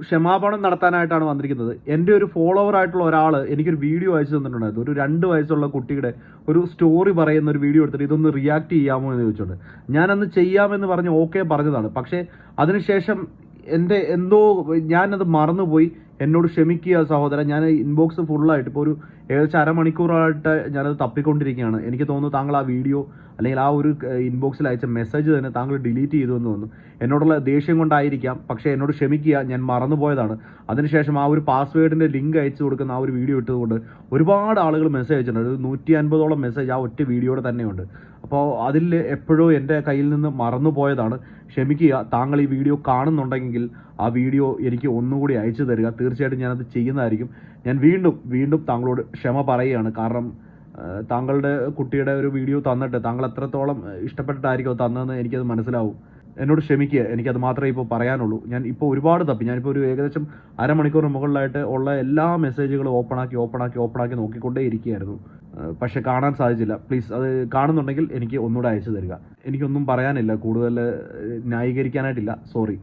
ക്ഷമാപണം നടത്താനായിട്ടാണ് വന്നിരിക്കുന്നത്. എന്റെ ഒരു ഫോളോവർ ആയിട്ടുള്ള ഒരാൾ എനിക്കൊരു വീഡിയോ അയച്ചു തന്നിട്ടുണ്ടായിരുന്നു. ഒരു രണ്ട് വയസ്സുള്ള കുട്ടിയുടെ ഒരു സ്റ്റോറി പറയുന്ന ഒരു വീഡിയോ എടുത്തിട്ട് ഇതൊന്ന് റിയാക്ട് ചെയ്യാമോ എന്ന് ചോദിച്ചോണ്ട്. ഞാനന്ന് ചെയ്യാമെന്ന് പറഞ്ഞ് ഓക്കെ പറഞ്ഞതാണ്. പക്ഷേ അതിനുശേഷം എന്റെ എന്തോ ഞാനത് മറന്നുപോയി. എന്നോട് ക്ഷമിക്കുക സഹോദരൻ ഞാൻ ഇൻബോക്സ് ഫുള്ളായിട്ട് ഇപ്പോൾ ഒരു ഏകദേശം അരമണിക്കൂറായിട്ട് ഞാനത് തപ്പിക്കൊണ്ടിരിക്കുകയാണ്. എനിക്ക് തോന്നുന്നു താങ്കൾ ആ വീഡിയോ അല്ലെങ്കിൽ ആ ഒരു ഇൻബോക്സിൽ അയച്ച മെസ്സേജ് തന്നെ താങ്കൾ ഡിലീറ്റ് ചെയ്തു എന്ന് തോന്നുന്നു. എന്നോടുള്ള ദേഷ്യം കൊണ്ടായിരിക്കാം പക്ഷേ എന്നോട് ക്ഷമിക്കുക ഞാൻ മറന്നുപോയതാണ്. അതിനുശേഷം ആ ഒരു പാസ്വേഡിന്റെ ലിങ്ക് അയച്ചു കൊടുക്കുന്ന ആ ഒരു വീഡിയോ ഇട്ടതുകൊണ്ട് ഒരുപാട് ആളുകൾ മെസ്സേജ് അയച്ചിട്ടുണ്ട്. ഒരു നൂറ്റി അൻപതോളം മെസ്സേജ് ആ ഒറ്റ വീഡിയോയുടെ തന്നെയുണ്ട്. അപ്പോൾ അതിൽ എപ്പോഴും എന്റെ കയ്യിൽ നിന്ന് മറന്നുപോയതാണ്. ക്ഷമിക്കുക താങ്കൾ ഈ വീഡിയോ കാണുന്നുണ്ടെങ്കിൽ ആ വീഡിയോ എനിക്ക് ഒന്നുകൂടി അയച്ചു തരിക. തീർച്ചയായിട്ടും ഞാനത് ചെയ്യുന്നതായിരിക്കും. ഞാൻ വീണ്ടും വീണ്ടും താങ്കളോട് ക്ഷമ പറയുകയാണ്. കാരണം താങ്കളുടെ കുട്ടിയുടെ ഒരു വീഡിയോ തന്നിട്ട് താങ്കൾ എത്രത്തോളം ഇഷ്ടപ്പെട്ടിട്ടായിരിക്കും തന്നതെന്ന് എനിക്കത് മനസ്സിലാവും. എന്നോട് ക്ഷമിക്കുക എനിക്കത് മാത്രമേ ഇപ്പോൾ പറയാനുള്ളൂ. ഞാൻ ഇപ്പോൾ ഒരുപാട് തപ്പി. ഞാനിപ്പോൾ ഒരു ഏകദേശം അരമണിക്കൂറിന് മുകളിലായിട്ട് ഉള്ള എല്ലാ മെസ്സേജുകളും ഓപ്പണാക്കി ഓപ്പൺ ആക്കി നോക്കിക്കൊണ്ടേ ഇരിക്കുകയായിരുന്നു. പക്ഷെ കാണാൻ സാധിച്ചില്ല. പ്ലീസ് അത് കാണുന്നുണ്ടെങ്കിൽ എനിക്ക് ഒന്നുകൂടെ അയച്ചു തരിക. എനിക്കൊന്നും പറയാനില്ല. കൂടുതൽ ന്യായീകരിക്കാനായിട്ടില്ല. സോറി.